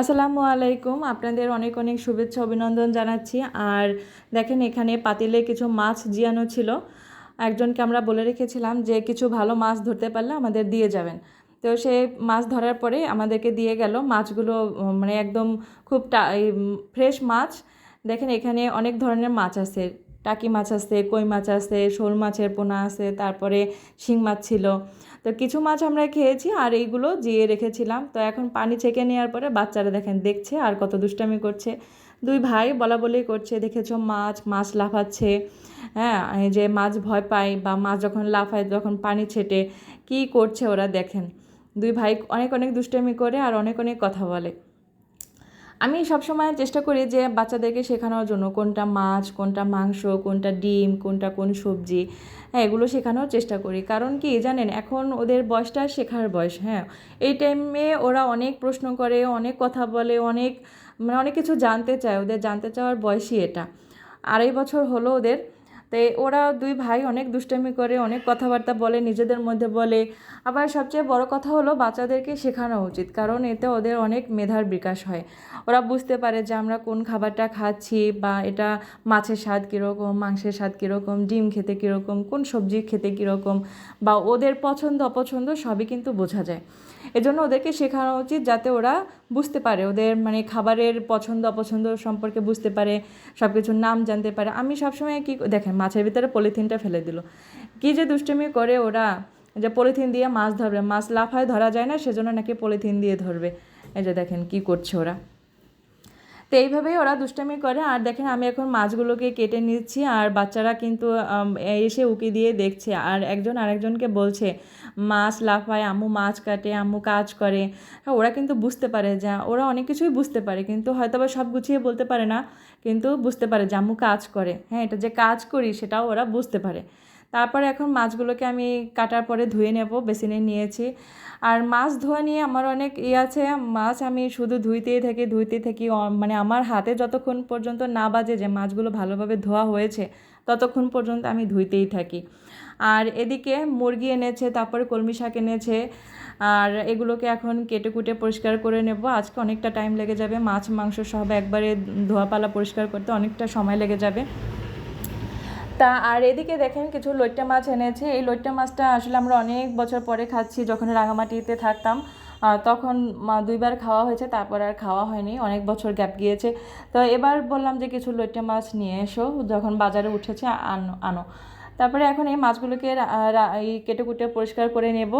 আসসালামু আলাইকুম। আপনাদের অনেক অনেক শুভেচ্ছা, অভিনন্দন জানাচ্ছি। আর দেখেন, এখানে পাতিলে কিছু মাছ জিয়ানো ছিল। একজনকে আমরা বলে রেখেছিলাম যে, কিছু ভালো মাছ ধরতে পারলে আমাদের দিয়ে যাবেন। তো সে মাছ ধরার পরে আমাদেরকে দিয়ে গেল। মাছগুলো মানে একদম খুব ফ্রেশ মাছ। দেখেন, এখানে অনেক ধরনের মাছ আছে। টাকি মাছ আছে, কই মাছ আছে, শোল মাছের পোনা আছে, তারপরে শিং মাছ ছিল। তো কিছু মাছ আমরা খেয়েছি আর এইগুলো জিয়ে রেখেছিলাম। তো এখন পানি ছেঁকে নেওয়ার পরে বাচ্চারা দেখেন দেখছে আর কত দুষ্টামি করছে। দুই ভাই বলা বলি করছে, দেখেছ মাছ? মাছ লাফাচ্ছে। হ্যাঁ এই যে মাছ ভয় পায় বা মাছ যখন লাফায় যখন পানি ছেটে, কী করছে ওরা দেখেন? দুই ভাই অনেক অনেক দুষ্টামি করে আর অনেক অনেক কথা বলে। আমি সবসময় চেষ্টা করি যে বাচ্চাদেরকে শেখানোর জন্য কোনটা মাছ, কোনটা মাংস, কোনটা ডিম, কোনটা কোন সবজি হ্যাঁ এগুলো শেখানোর চেষ্টা করি। কারণ কি, জানেন, এখন ওদের বয়সটা শেখার বয়স হ্যাঁ। এই টাইমে ওরা অনেক প্রশ্ন করে, অনেক কথা বলে, অনেক মানে অনেক কিছু জানতে চায়। ওদের জানতে চাওয়ার বয়সই এটা। আড়াই বছর হলো ওদের তো ওরা দুই ভাই অনেক দুষ্টামি করে, অনেক কথাবার্তা বলে, নিজেদের মধ্যে বলে। আবার সবচেয়ে বড় কথা হলো বাচ্চাদেরকে শেখানো উচিত, কারণ এতে ওদের অনেক মেধার বিকাশ হয়। ওরা বুঝতে পারে যে আমরা কোন খাবারটা খাচ্ছি বা এটা মাছের স্বাদ কীরকম, মাংসের স্বাদ কীরকম, ডিম খেতে কীরকম, কোন সবজি খেতে কীরকম বা ওদের পছন্দ, অপছন্দ সবই কিন্তু বোঝা যায়। এজন্য ওদেরকে শেখানো উচিত যাতে ওরা বুঝতে পারে, ওদের মানে খাবারের পছন্দ, অপছন্দ সম্পর্কে বুঝতে পারে সব কিছুর নাম জানতে পারে। আমি সবসময় কী দেখেন মাছের ভিতরে পলিথিনটা ফেলে দিল। কি যে দুষ্টুমি করে ওরা যে পলিথিন দিয়ে মাছ ধরবে, মাছ লাফায় ধরা যায় না, সেজন্য নাকি পলিথিন দিয়ে ধরবে। এই যে দেখেন কি করছে ওরা। তো এইভাবেই ওরা দুষ্টামি করে। আর দেখেন, আমি এখন মাছগুলোকে কেটে নিচ্ছি আর বাচ্চারা কিন্তু এসে উকি দিয়ে দেখছে। আর একজন আরেকজনকে বলছে, মাছ লাফায়, আম্মু মাছ কাটে, আম্মু কাজ করে। হ্যাঁ ওরা কিন্তু বুঝতে পারে যে, ওরা অনেক কিছুই বুঝতে পারে। কিন্তু হয়তো বা সব গুছিয়ে বলতে পারে না, কিন্তু বুঝতে পারে যে, আম্মু কাজ করে। হ্যাঁ এটা যে কাজ করি, সেটাও ওরা বুঝতে পারে। তারপর এখন মাছগুলোকে আমি কাটার পরে ধুয়ে নেব, বেসিনে নিয়েছি। আর মাছ ধোয়া নিয়ে আমার অনেক ইয়ে আছে, মাছ আমি শুধু ধুইতেই থাকি ধুইতেই থাকি মানে আমার হাতে যতক্ষণ পর্যন্ত না বাজে যে মাছগুলো ভালোভাবে ধোয়া হয়েছে, ততক্ষণ পর্যন্ত আমি ধুইতেই থাকি। আর এদিকে মুরগি এনেছে, তারপরে কলমি শাক এনেছে, আর এগুলোকে এখন কেটে কুটে পরিষ্কার করে নেব। আজকে অনেকটা টাইম লেগে যাবে, মাছ, মাংস সব একবারে ধোয়াপালা পরিষ্কার করতে, অনেকটা সময় লেগে যাবে। তা আর এদিকে দেখেন কিছু লইট্টা মাছ এনেছে। এই লইট্টা মাছটা আসলে আমরা অনেক বছর পরে খাচ্ছি, যখন রাঙামাটিতে থাকতাম তখন দুইবার খাওয়া হয়েছে, তারপর আর খাওয়া হয়নি, অনেক বছর গ্যাপ গিয়েছে। তো এবার বললাম যে কিছু লইট্টা মাছ নিয়ে এসো, যখন বাজারে উঠেছে, আনো আনো। তারপরে এখন এই মাছগুলোকে এই কেটে কুটে পরিষ্কার করে নেব।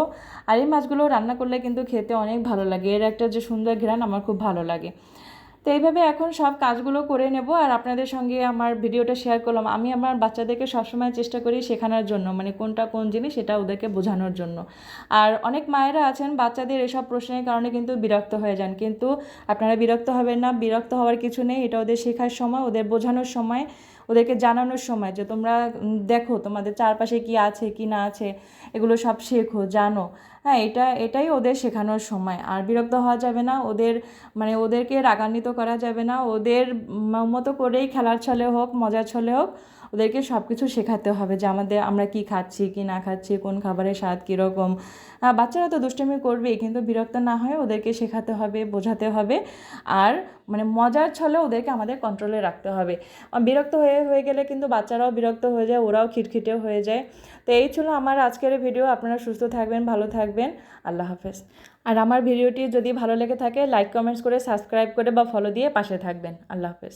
আর এই মাছগুলো রান্না করলে কিন্তু খেতে অনেক ভালো লাগে। এর একটা যে সুন্দর ঘ্রাণ, আমার খুব ভালো লাগে। তো এইভাবে এখন সব কাজগুলো করে নেব আর আপনাদের সঙ্গে আমার ভিডিওটা শেয়ার করলাম। আমি আমার বাচ্চাদেরকে সবসময় চেষ্টা করি শেখানোর জন্য মানে কোনটা কোন জিনিস সেটা ওদেরকে বোঝানোর জন্য। আর অনেক মায়েরা আছেন বাচ্চাদের এসব প্রশ্নের কারণে কিন্তু বিরক্ত হয়ে যান। কিন্তু আপনারা বিরক্ত হবেন না, বিরক্ত হওয়ার কিছু নেই। এটা ওদের শেখার সময়, ওদের বোঝানোর সময়। ওদেরকে জানানোর সময় যে তোমরা দেখো তোমাদের চারপাশে কি আছে, কি না আছে, এগুলো সব শেখো, জানো। হ্যাঁ এটা, এটাই ওদের শেখানোর সময়। আর বিরক্ত হওয়া যাবে না, ওদের মানে ওদেরকে রাগান্বিত করা যাবে না। ওদের মতো করেই খেলার ছলে হোক, মজার ছলে হোক ওদেরকে সব কিছু শেখাতে হবে যে আমাদের, আমরা কি খাচ্ছি, কি না খাচ্ছি, কোন খাবারের স্বাদ কীরকম। বাচ্চারা তো দুষ্টুমি করবেই, কিন্তু বিরক্ত না হয়ে ওদেরকে শেখাতে হবে, বোঝাতে হবে। আর মানে মজার ছলে ওদেরকে আমাদের কন্ট্রোলে রাখতে হবে। বিরক্ত হয়ে হয়ে গেলে কিন্তু বাচ্চারাও বিরক্ত হয়ে যায়, ওরাও খিটখিটে হয়ে যায়। তো এই ছিল আমার আজকের ভিডিও আপনারা সুস্থ থাকবেন, ভালো থাকবেন। আল্লাহ হাফেজ। আর আমার ভিডিওটি যদি ভালো লেগে থাকে লাইক কমেন্টস করে সাবস্ক্রাইব করে বা ফলো দিয়ে পাশে থাকবেন। আল্লাহ হাফেজ।